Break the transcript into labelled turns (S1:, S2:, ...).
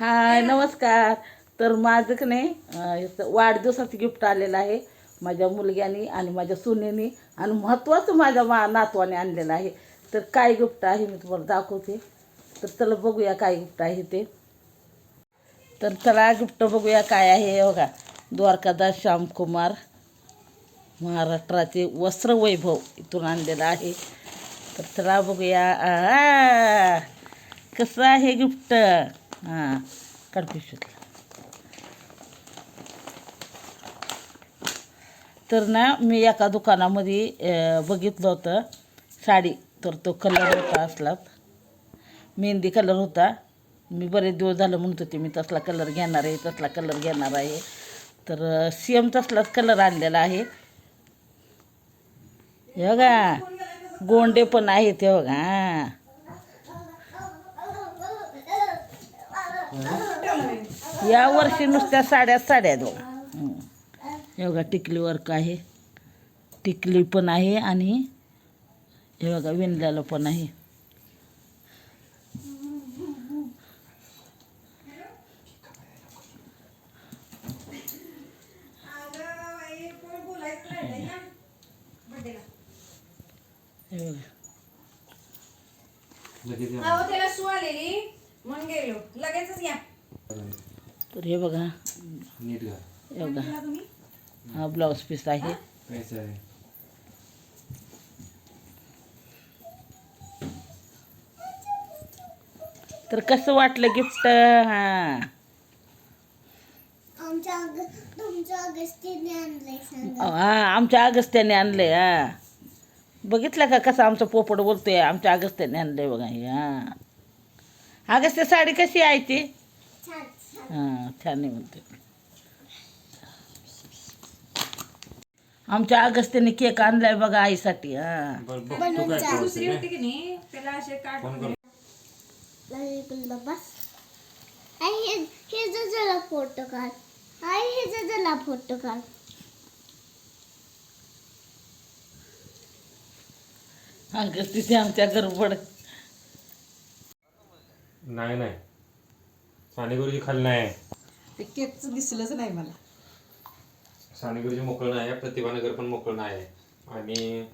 S1: हाय नमस्कार. तर माझं की नाही वाढदिवसाचं गिफ्ट आलेलं आहे. माझ्या मुलग्याने आणि माझ्या सुनेनी आणि महत्त्वाचं माझ्या मा नातवाने आणलेलं आहे. तर काय गिफ्ट आहे मी तुम्हाला दाखवते. तर चला बघूया काय गिफ्ट आहे ते. तर चला गिफ्ट बघूया काय आहे बघा. द्वारकादास श्यामकुमार महाराष्ट्राचे वस्त्र वैभव इथून आणलेलं आहे. तर चला बघूया. आ, कसं आहे गिफ्ट हां काढ तर ना मी एका दुकानामध्ये बघितलं होतं साडी. तर तो कलर होता असलाच मेहंदी कलर होता. मी बरेच दिवस झालं म्हणत होते मी तसला कलर घेणार आहे तसला कलर घेणार आहे. तर सेम तसलाच कलर आणलेला आहे. हे बघा गोंडे पण आहेत हे बघा या वर्षी नुसत्या साड्या साड्या बघा हं. हे. बघा टिकली वर्क आहे. टिकली पण आहे आणि हे बघा विणलेलं पण आहे. हे बघा.
S2: मग गेलो लगेचच या.
S1: तर हे बघा.
S3: नीट घाल
S1: हे बघा.
S2: केला तुम्ही?
S1: हा ब्लाऊज पीस आहे.
S3: कायचं आहे.
S1: तर कसं वाटलं गिफ्ट? हां.
S4: आमच्या अग तुमच्या अगस्तीने आणलंय सांगा.
S1: हा आमच्या अगस्त्याने आणलंय हा. बघितलं का कसं आमचं पोपट बोलतोय? आमच्या अगस्त्याने आणलंय बघा हे हा. अगस्त्या साडी कशी आहे ती?
S4: छान छान.
S1: हां छान आहे म्हणते. आमच्या अगस्त्याने केक आणलाय बघा आईसाठी हा.
S4: हे हे फोटो काढ. आई हे जरा फोटो काढ.
S1: अगस्तीची आमच्या गडबड
S3: नाही नाही. सानेगुरुजी खाली नाही.
S2: ते केकच दिसलंच नाही मला.
S3: सानेगुरुजी मोकळं नाही आहे प्रतिभानगर पण मोकळं नाही. आहे आणि